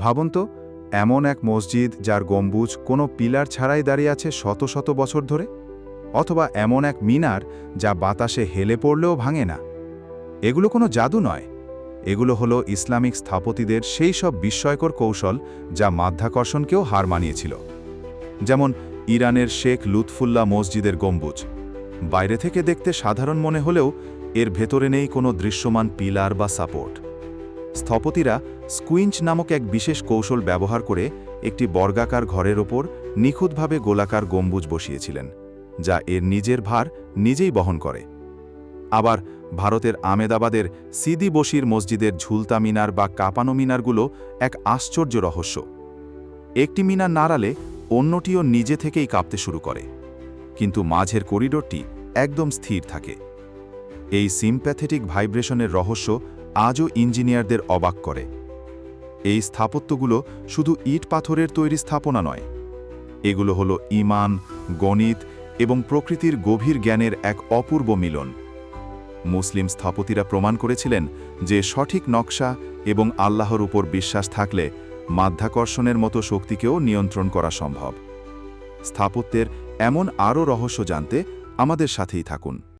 ভাবুন তো, এমন এক মসজিদ যার গম্বুজ কোনো পিলার ছাড়াই দাঁড়িয়ে আছে শত শত বছর ধরে? অথবা এমন এক মিনার যা বাতাসে হেলে পড়লেও ভাঙে না? এগুলো কোনো জাদু নয়। এগুলো হলো ইসলামিক স্থাপতিদের সেই সব বিস্ময়কর কৌশল যা মাধ্যাকর্ষণকেও হার মানিয়েছিল। যেমন ইরানের শেখ লুৎফুল্লা মসজিদের গম্বুজ। বাইরে থেকে দেখতে সাধারণ মনে হলেও এর ভেতরে নেই কোনো দৃশ্যমান পিলার বা সাপোর্ট। স্থপতিরা স্কুইঞ্চ নামক এক বিশেষ কৌশল ব্যবহার করে একটি বর্গাকার ঘরের ওপর নিখুঁতভাবে গোলাকার গম্বুজ বসিয়েছিলেন, যা এর নিজের ভার নিজেই বহন করে। আবার ভারতের আমেদাবাদের সিদি বশির মসজিদের ঝুলতা মিনার বা কাপানো মিনারগুলো এক আশ্চর্য রহস্য। একটি মিনার নাড়ালে অন্যটিও নিজে থেকেই কাঁপতে শুরু করে, কিন্তু মাঝের করিডোরটি একদম স্থির থাকে। এই সিম্প্যাথেটিক ভাইব্রেশনের রহস্য আজও ইঞ্জিনিয়ারদের অবাক করে। এই স্থাপত্যগুলো শুধু ইট পাথরের তৈরি স্থাপনা নয়। এগুলো হলো ইমান, গণিত এবং প্রকৃতির গভীর জ্ঞানের এক অপূর্ব মিলন। মুসলিম স্থপতিরা প্রমাণ করেছিলেন যে সঠিক নকশা এবং আল্লাহর উপর বিশ্বাস থাকলে মাধ্যাকর্ষণের মতো শক্তিকেও নিয়ন্ত্রণ করা সম্ভব। স্থাপত্যের এমন আরও রহস্য জানতে আমাদের সাথেই থাকুন।